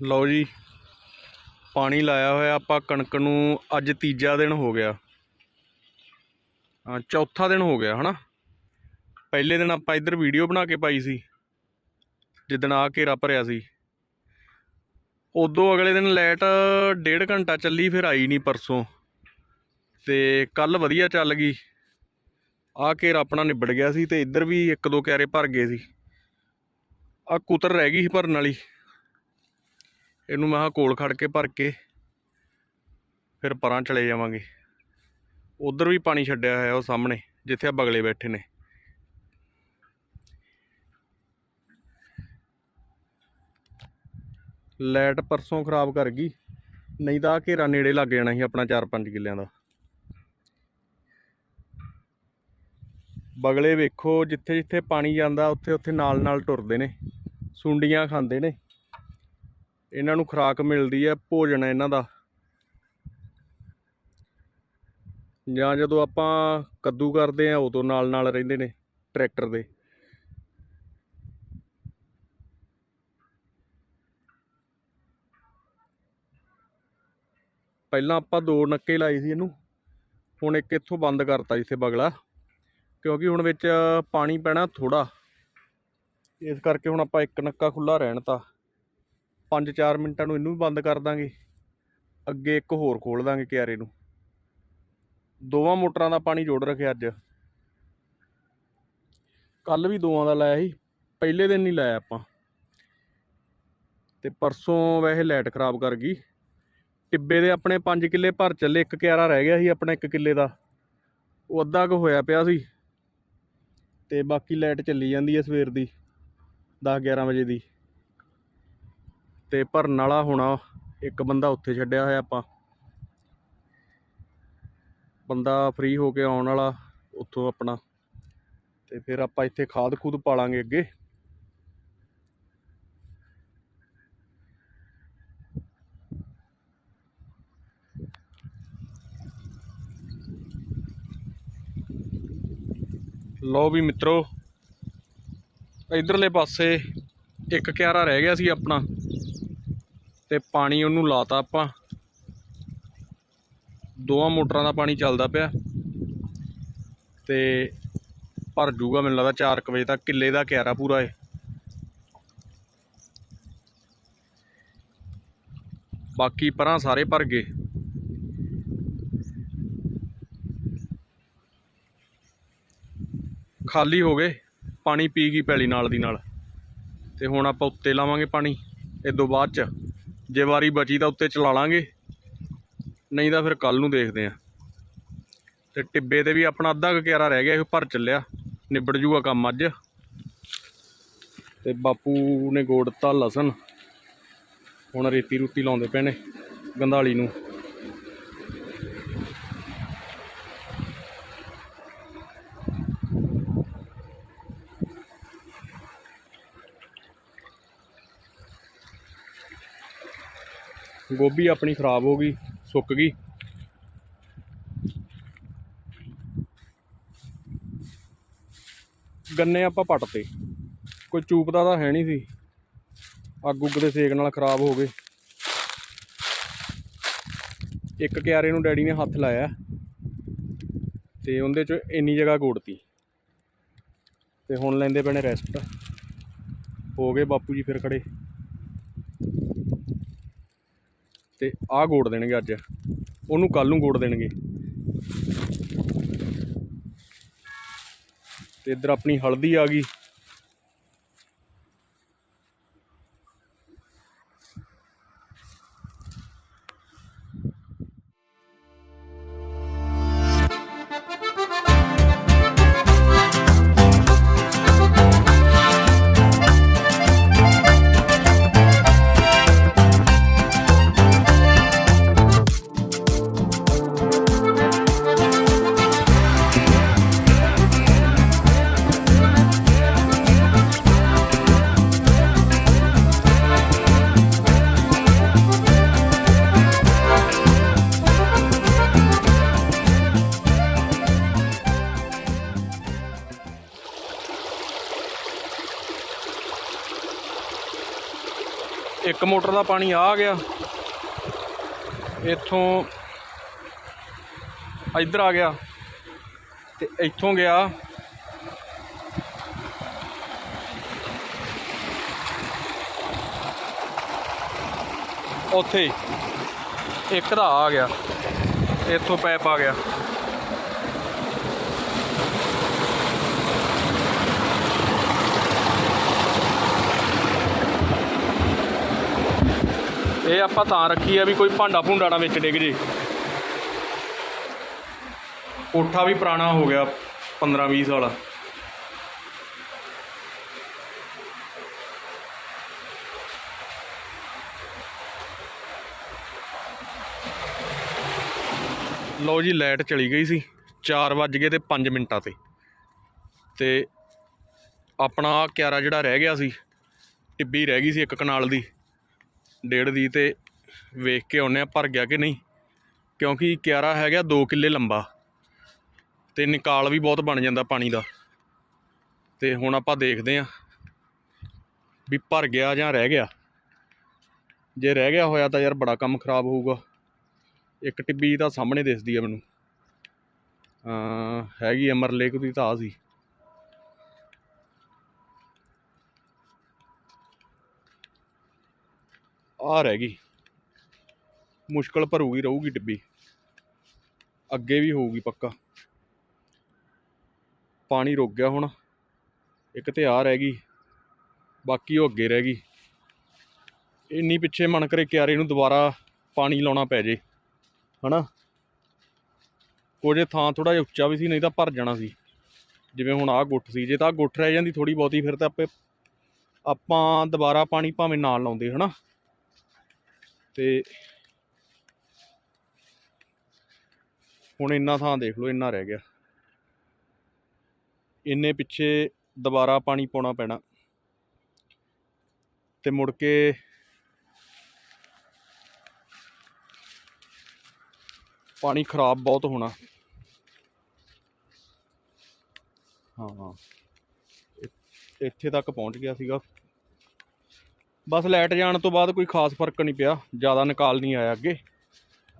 ਲਓ ਜੀ, ਪਾਣੀ ਲਾਇਆ ਹੋਇਆ ਆਪਾਂ ਕਣਕ ਨੂੰ ਅੱਜ ਤੀਜਾ ਦਿਨ ਹੋ ਗਿਆ। ਹਾਂ ਚੌਥਾ ਦਿਨ ਹੋ ਗਿਆ, ਹਨਾ? ਪਹਿਲੇ ਦਿਨ ਆਪਾਂ ਇੱਧਰ ਵੀਡੀਓ ਬਣਾ ਕੇ ਪਾਈ ਸੀ, ਜਿੱਦਣ ਆ ਘੇਰਾ ਭਰਿਆ ਸੀ। ਉਦੋਂ ਅਗਲੇ ਦਿਨ ਲਾਈਟ ਡੇਢ ਘੰਟਾ ਚੱਲੀ, ਫਿਰ ਆਈ ਨਹੀਂ ਪਰਸੋਂ। ਤੇ ਕੱਲ ਵਧੀਆ ਚੱਲ ਗਈ। ਆ ਘੇਰਾ ਆਪਣਾ ਨਿਬੜ ਗਿਆ ਸੀ ਤੇ ਇੱਧਰ ਵੀ ਇੱਕ ਦੋ ਕਿਆਰੇ ਭਰ ਗਏ ਸੀ। ਆ ਕੁਤਰ ਰਹਿ ਗਈ ਸੀ ਭਰਨ ਵਾਲੀ। ਇਹਨੂੰ ਮੈਂ ਕਿਹਾ ਕੋਲ ਖੜ ਕੇ ਭਰ ਕੇ ਫਿਰ ਪਰਾਂ ਚਲੇ ਜਾਵਾਂਗੇ। ਉਧਰ ਵੀ ਪਾਣੀ ਛੱਡਿਆ ਹੋਇਆ ਉਹ ਸਾਹਮਣੇ, ਜਿੱਥੇ ਆ ਬਗਲੇ ਬੈਠੇ ਨੇ। ਲਾਈਟ ਪਰਸੋਂ ਖਰਾਬ ਕਰ ਗਈ, ਨਹੀਂ ਤਾਂ ਘੇਰਾ ਨੇੜੇ ਲੱਗ ਜਾਣਾ ਸੀ ਆਪਣਾ 4-5 ਕਿੱਲਿਆਂ ਦਾ। ਬਗਲੇ ਵੇਖੋ ਜਿੱਥੇ ਜਿੱਥੇ ਪਾਣੀ ਜਾਂਦਾ ਉੱਥੇ ਉੱਥੇ ਨਾਲ ਨਾਲ ਟੁਰਦੇ ਨੇ, ਸੁੰਡੀਆਂ ਖਾਂਦੇ ਨੇ। ਇਹਨਾਂ ਨੂੰ ਖੁਰਾਕ ਮਿਲਦੀ ਹੈ, ਭੋਜਨ ਹੈ ਇਹਨਾਂ ਦਾ। ਜਾਂ ਜਦੋਂ ਆਪਾਂ ਕੱਦੂ ਕਰਦੇ ਆ ਉਦੋਂ ਨਾਲ ਨਾਲ ਰਹਿੰਦੇ ਨੇ ਟਰੈਕਟਰ ਦੇ। ਪਹਿਲਾਂ ਆਪਾਂ ਦੋ ਨੱਕੇ ਲਾਏ ਸੀ ਇਹਨੂੰ। ਹੁਣ ਇੱਕ ਇੱਥੋਂ ਬੰਦ ਕਰਤਾ ਜਿੱਥੇ ਬਗਲਾ, ਕਿਉਂਕਿ ਹੁਣ ਵਿੱਚ ਪਾਣੀ ਪੈਣਾ ਥੋੜਾ ਇਸ ਕਰਕੇ ਹੁਣ ਆਪਾਂ ਇੱਕ ਨੱਕਾ ਖੁੱਲਾ ਰਹਿਣ ਤਾ। 5-4 ਮਿੰਟਾਂ ਨੂੰ ਇਹਨੂੰ ਵੀ ਬੰਦ ਕਰ ਦਾਂਗੇ। ਅੱਗੇ ਇੱਕ ਹੋਰ ਖੋਲ ਦਾਂਗੇ ਕਿਆਰੇ ਨੂੰ। ਦੋਵਾਂ ਮੋਟਰਾਂ ਦਾ ਪਾਣੀ ਜੋੜ ਰੱਖਿਆ ਅੱਜ। ਕੱਲ ਵੀ ਦੋਵਾਂ ਦਾ ਲਾਇਆ ਸੀ, ਪਹਿਲੇ ਦਿਨ ਨਹੀਂ ਲਾਇਆ ਆਪਾਂ। ਤੇ ਪਰਸੋਂ ਵੈਸੇ ਲਾਈਟ ਖਰਾਬ ਕਰ ਗਈ। ਟਿੱਬੇ ਦੇ ਆਪਣੇ 5 ਕਿੱਲੇ ਭਰ ਚੱਲੇ, ਇੱਕ ਕਿਆਰਾ ਰਹਿ ਗਿਆ ਸੀ ਆਪਣਾ 1 ਕਿੱਲੇ ਦਾ। ਉਹ ਅੱਧਾ ਕੁ ਹੋਇਆ ਪਿਆ ਸੀ। ਤੇ ਬਾਕੀ ਲਾਈਟ ਚੱਲੀ ਜਾਂਦੀ ਹੈ ਸਵੇਰ ਦੀ 10 11 ਵਜੇ ਦੀ। ਤੇ ਭਰਨ ਵਾਲਾ ਹੋਣਾ ਇੱਕ ਬੰਦਾ ਉੱਥੇ ਛੱਡਿਆ ਹੋਇਆ ਆਪਾਂ। ਬੰਦਾ ਫ੍ਰੀ ਹੋ ਕੇ ਆਉਣ ਵਾਲਾ ਉੱਥੋਂ ਆਪਣਾ। ਤੇ ਫਿਰ ਆਪਾਂ ਇੱਥੇ ਖਾਦ ਖੂਦ ਪਾਲਾਂਗੇ ਅੱਗੇ। ਲਓ ਵੀ ਮਿੱਤਰੋ, ਇਧਰਲੇ ਪਾਸੇ ਇੱਕ ਕਿਆਰਾ ਰਹਿ ਗਿਆ ਸੀ ਆਪਣਾ। ਤੇ ਪਾਣੀ ਉਹਨੂੰ ਲਾਤਾ ਆਪਾਂ। ਦੋਵਾਂ ਮੋਟਰਾਂ ਦਾ ਪਾਣੀ ਚੱਲਦਾ ਪਿਆ। ਤੇ ਭਰ ਜੂਗਾ ਮੈਨੂੰ ਲੱਗਦਾ 4 ਵਜੇ ਤੱਕ। ਕਿੱਲੇ ਦਾ ਕਿਆਰਾ ਪੂਰਾ ਏ ਬਾਕੀ ਪਰਾਂ ਸਾਰੇ ਭਰ ਗਏ। ਖਾਲੀ ਹੋ ਗਏ। ਪਾਣੀ ਪੀ ਗਈ ਪੈਲੀ ਨਾਲ ਦੀ ਨਾਲ। ਤੇ ਹੁਣ ਆਪਾਂ ਉੱਤੇ ਲਾਵਾਂਗੇ ਪਾਣੀ। ਇਹ ਤੋਂ ਬਾਅਦ ਚ। ਜੇ ਵਾਰੀ ਬਚੀ ਤਾਂ ਉੱਤੇ ਚਲਾ ਲਾਂਗੇ। ਨਹੀਂ ਤਾਂ ਫਿਰ ਕੱਲ ਨੂੰ ਦੇਖਦੇ ਆਂ ਤੇ ਟਿੱਬੇ ਤੇ ਵੀ ਆਪਣਾ ਅੱਧਾ ਕਿਆਰਾ ਰਹਿ ਗਿਆ ਇਹ ਭਰ ਚੱਲਿਆ। ਨਿਬੜ ਜੂਗਾ ਕੰਮ ਅੱਜ। ਤੇ ਬਾਪੂ ਨੇ ਗੋੜਤਾ ਲਸਣ। ਹੁਣ ਰੇਤੀ ਰੂਤੀ ਲਾਉਂਦੇ ਪਏ ਨੇ ਗੰਧਾਲੀ ਨੂੰ। ਗੋਭੀ ਆਪਣੀ ਖਰਾਬ ਹੋ ਗਈ, ਸੁੱਕ ਗਈ। ਗੰਨੇ ਆਪਾਂ ਪੱਟਤੇ। ਕੋਈ ਚੂਪਦਾ ਤਾਂ ਹੈ ਨਹੀਂ ਸੀ। ਅੱਗ ਉੱਗ ਦੇ ਸੇਕ ਨਾਲ ਖਰਾਬ ਹੋ ਗਏ। ਇੱਕ ਕਿਆਰੇ ਨੂੰ ਡੈਡੀ ਨੇ ਹੱਥ ਲਾਇਆ ਤੇ ਉਹਦੇ ਚ ਇੰਨੀ ਜਗ੍ਹਾ ਗੋੜਤੀ ਤੇ ਹੁਣ ਲੈਂਦੇ ਪੈਣੇ ਰੈਸਟ। ਹੋ ਗਏ ਬਾਪੂ ਜੀ ਫਿਰ ਖੜੇ। ਤੇ ਆਹ ਗੋੜ ਦੇਣਗੇ ਅੱਜ। ਉਹਨੂੰ ਕੱਲ ਨੂੰ ਗੋੜ ਦੇਣਗੇ। ਤੇ ਇੱਧਰ ਆਪਣੀ ਹਲਦੀ ਆ ਗਈ। ਇੱਕ ਮੋਟਰ ਦਾ ਪਾਣੀ ਆ ਗਿਆ। ਇੱਥੋਂ ਇੱਧਰ ਆ ਗਿਆ ਤੇ ਇੱਥੋਂ ਗਿਆ। ਉੱਥੇ ਇੱਕ ਦਾ ਆ ਗਿਆ। ਇੱਥੋਂ ਪੈਪ ਆ ਗਿਆ। ਇਹ ਆਪਾਂ ਤਾਂ ਰੱਖੀ ਆ ਵੀ ਕੋਈ ਭਾਂਡਾ ਭੁੰਡਾ ਨਾ ਵਿੱਚ ਡਿੱਗ ਜੇ। ਕੋਠਾ ਵੀ ਪੁਰਾਣਾ ਹੋ ਗਿਆ 15 20 ਸਾਲ। ਲਓ ਜੀ, ਲਾਈਟ ਚਲੀ ਗਈ ਸੀ। 4 ਵੱਜ ਗਏ ਤੇ 5 ਮਿੰਟਾਂ ਤੇ। ਤੇ ਆਪਣਾ ਕਿਆਰਾ ਜਿਹੜਾ ਰਹਿ ਗਿਆ ਸੀ, ਟਿੱਬੀ ਰਹਿ ਗਈ ਸੀ ਇੱਕ ਕਨਾਲ ਦੀ। ਡੇਢ ਦੀ ਤੇ ਵੇਖ ਕੇ ਆਉਨੇ ਆ ਭਰ ਗਿਆ ਕਿ ਨਹੀਂ। ਕਿਉਂਕਿ ਕਿਆਰਾ ਹੈਗਾ 2 ਕਿੱਲੇ ਲੰਬਾ ਤੇ ਨਿਕਾਲ ਵੀ ਬਹੁਤ ਬਣ ਜਾਂਦਾ ਪਾਣੀ ਦਾ। ਤੇ ਹੁਣ ਆਪਾਂ ਦੇਖਦੇ ਆ ਵੀ ਭਰ ਗਿਆ ਜਾਂ ਰਹਿ ਗਿਆ। ਜੇ ਰਹਿ ਗਿਆ ਹੋਇਆ ਤਾਂ ਯਾਰ ਬੜਾ ਕੰਮ ਖਰਾਬ ਹੋਊਗਾ। ਇੱਕ ਟਿੱਬੀ ਤਾਂ ਸਾਹਮਣੇ ਦਿਸਦੀ ਆ ਮੈਨੂੰ। ਹੈਗੀ ਅਮਰਲੇਕ ਦੀ ਤਾਂ ਆ ਸੀ। ਆ ਰਹਿ ਗਈ। ਮੁਸ਼ਕਲ ਭਰੂਗੀ, ਰਹੂਗੀ ਟਿੱਬੀ ਅੱਗੇ ਵੀ ਹੋਊਗੀ ਪੱਕਾ। ਪਾਣੀ ਰੁਕ ਗਿਆ ਹੁਣ। ਇੱਕ ਤੇ ਆ ਰਹਿ ਗਈ। ਬਾਕੀ ਉਹ ਅੱਗੇ ਰਹਿ ਗਈ। ਇੰਨੀ ਪਿੱਛੇ ਮਨ ਕਰੇ ਕਿਆਰੇ ਨੂੰ ਦੁਬਾਰਾ ਪਾਣੀ ਲਾਉਣਾ ਪੈ ਜੇ। ਹਨਾ? ਕੁਝ ਥਾਂ ਥੋੜਾ ਜਿਹਾ ਉੱਚਾ ਵੀ ਸੀ, ਨਹੀਂ ਤਾਂ ਭਰ ਜਾਣਾ ਸੀ। ਜਿਵੇਂ ਹੁਣ ਆਹ ਗੁੱਠ ਸੀ। ਜੇ ਤਾਂ ਆਹ ਗੁੱਠ ਰਹਿ ਜਾਂਦੀ ਥੋੜੀ ਬਹੁਤੀ, ਫਿਰ ਤਾਂ ਆਪੇ ਆਪਾਂ ਦੁਬਾਰਾ ਪਾਣੀ ਭਾਵੇਂ ਨਾਲ ਲਾਉਂਦੇ, ਹਨਾ? ਤੇ ਹੁਣ ਇੰਨਾ ਥਾਂ ਦੇਖ ਲਓ, ਇੰਨਾ ਰਹਿ ਗਿਆ। ਇੰਨੇ ਪਿੱਛੇ ਦੁਬਾਰਾ ਪਾਣੀ ਪਾਉਣਾ ਪੈਣਾ। ਤੇ ਮੁੜ ਕੇ ਪਾਣੀ ਖਰਾਬ ਬਹੁਤ ਹੋਣਾ। ਹਾਂ ਇ- ਇੱਥੇ ਤੱਕ ਪਹੁੰਚ ਗਿਆ ਸੀਗਾ। ਬਸ ਲਾਈਟ ਜਾਣ ਤੋਂ ਬਾਅਦ ਕੋਈ ਖਾਸ ਫ਼ਰਕ ਨਹੀਂ ਪਿਆ, ਜ਼ਿਆਦਾ ਨਿਕਾਲ ਨਹੀਂ ਆਇਆ ਅੱਗੇ।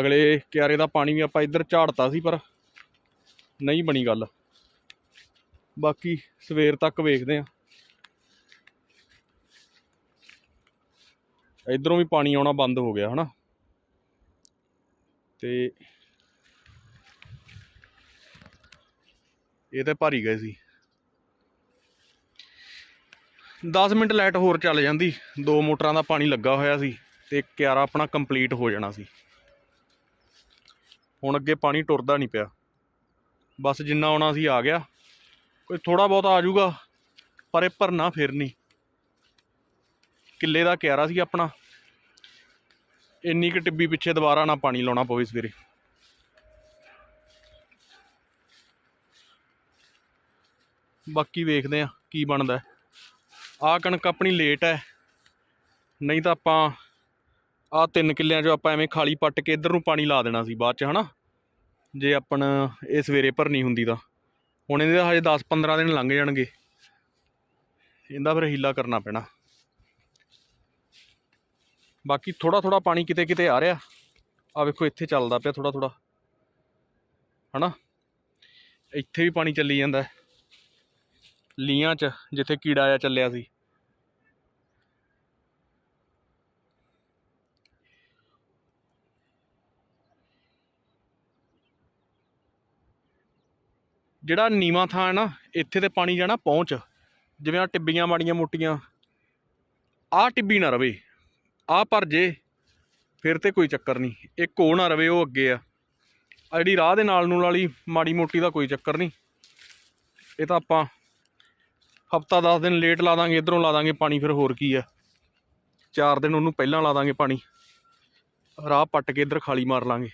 ਅਗਲੇ ਕਿਆਰੇ ਦਾ ਪਾਣੀ ਵੀ ਆਪਾਂ ਇੱਧਰ ਝਾੜਤਾ ਸੀ, ਪਰ ਨਹੀਂ ਬਣੀ ਗੱਲ। ਬਾਕੀ ਸਵੇਰ ਤੱਕ ਵੇਖਦੇ ਆ ਇਧਰੋਂ ਵੀ ਪਾਣੀ ਆਉਣਾ ਬੰਦ ਹੋ ਗਿਆ, ਹਨਾ? ਤੇ ਇਹ ਤੇ ਭਾਰੀ ਗਏ ਸੀ। 10 ਮਿੰਟ ਲਾਈਟ ਹੋਰ ਚੱਲ ਜਾਂਦੀ। ਦੋ ਮੋਟਰਾਂ ਦਾ ਪਾਣੀ ਲੱਗਾ ਹੋਇਆ ਸੀ ਤੇ ਕਿਆਰਾ ਆਪਣਾ ਕੰਪਲੀਟ ਹੋ ਜਾਣਾ ਸੀ। ਹੁਣ ਅੱਗੇ ਪਾਣੀ ਟੁਰਦਾ ਨਹੀਂ ਪਿਆ। ਬਸ ਜਿੰਨਾ ਆਉਣਾ ਸੀ ਆ ਗਿਆ। ਕੋਈ ਥੋੜਾ ਬਹੁਤ ਆ ਜਾਊਗਾ, ਪਰ ਇਹ ਭਰਨਾ ਫਿਰ ਨਹੀਂ। ਕਿੱਲੇ ਦਾ ਕਿਆਰਾ ਸੀ ਆਪਣਾ। ਇੰਨੀ ਕਿ ਟਿੱਬੀ ਪਿੱਛੇ ਦੁਬਾਰਾ ਨਾ ਪਾਣੀ ਲਾਉਣਾ ਪਵੇ ਸਵੇਰੇ। ਬਾਕੀ ਵੇਖਦੇ ਆ ਕੀ ਬਣਦਾ। ਆ ਕਣਕ ਆਪਣੀ ਲੇਟ ਹੈ। ਨਹੀਂ ਤਾਂ ਆਪਾਂ ਆ ਤਿੰਨ ਕਿੱਲਿਆਂ 'ਚੋਂ ਆਪਾਂ ਐਵੇਂ ਖਾਲੀ ਪੱਟ ਕੇ ਇੱਧਰ ਨੂੰ ਪਾਣੀ ਲਾ ਦੇਣਾ ਸੀ ਬਾਅਦ 'ਚ, ਹਨਾ? ਜੇ ਆਪਣ ਇਹ ਸਵੇਰੇ ਭਰਨੀ ਹੁੰਦੀ ਤਾਂ। ਹੁਣ ਇਹਦੇ ਹਜੇ 10-15 ਦਿਨ ਲੰਘ ਜਾਣਗੇ। ਇਹਦਾ ਫਿਰ ਹੀਲਾ ਕਰਨਾ ਪੈਣਾ। ਬਾਕੀ ਥੋੜਾ ਥੋੜਾ ਪਾਣੀ ਕਿਤੇ ਕਿਤੇ ਆ ਰਿਹਾ। ਆ ਵੇਖੋ, ਇੱਥੇ ਚੱਲਦਾ ਪਿਆ ਥੋੜਾ ਥੋੜਾ ਹਨਾ? ਇੱਥੇ ਵੀ ਪਾਣੀ ਚੱਲੀ ਜਾਂਦਾ। ਹੈ। ਲੀਆਂ 'ਚ, ਜਿੱਥੇ ਕੀੜਾ ਆ ਚੱਲਿਆ ਸੀ। ਜਿਹੜਾ ਨੀਵਾਂ ਥਾਂ ਹੈ ਨਾ, ਇੱਥੇ ਤੇ ਪਾਣੀ ਜਾਣਾ ਪਹੁੰਚ। ਜਿਵੇਂ ਆ ਟਿੱਬੀਆਂ ਮਾੜੀਆਂ ਮੋਟੀਆਂ। ਆਹ ਟਿੱਬੀ ਨਾ ਰਵੇ। ਆਹ ਭਰ ਜੇ, ਫਿਰ ਤੇ ਕੋਈ ਚੱਕਰ ਨਹੀਂ। ਇੱਕ ਉਹ ਨਾ ਰਵੇ, ਉਹ ਅੱਗੇ ਆ। ਆ ਜਿਹੜੀ ਰਾਹ ਦੇ ਨਾਲ ਨੂੰ ਵਾਲੀ ਮਾੜੀ ਮੋਟੀ ਦਾ ਕੋਈ ਚੱਕਰ ਨਹੀਂ। ਇਹ ਤਾਂ ਆਪਾਂ ਹਫਤਾ 10 ਦਿਨ ਲੇਟ ਲਾ ਦਾਂਗੇ, ਇਧਰੋਂ ਲਾ ਦਾਂਗੇ ਪਾਣੀ, ਫਿਰ ਹੋਰ ਕੀ ਆ। 4 ਦਿਨ ਉਹਨੂੰ ਪਹਿਲਾਂ ਲਾ ਦਾਂਗੇ ਪਾਣੀ। ਰਾਹ ਪੱਟ ਕੇ ਇੱਧਰ ਖਾਲੀ ਮਾਰ ਲਾਂਗੇ।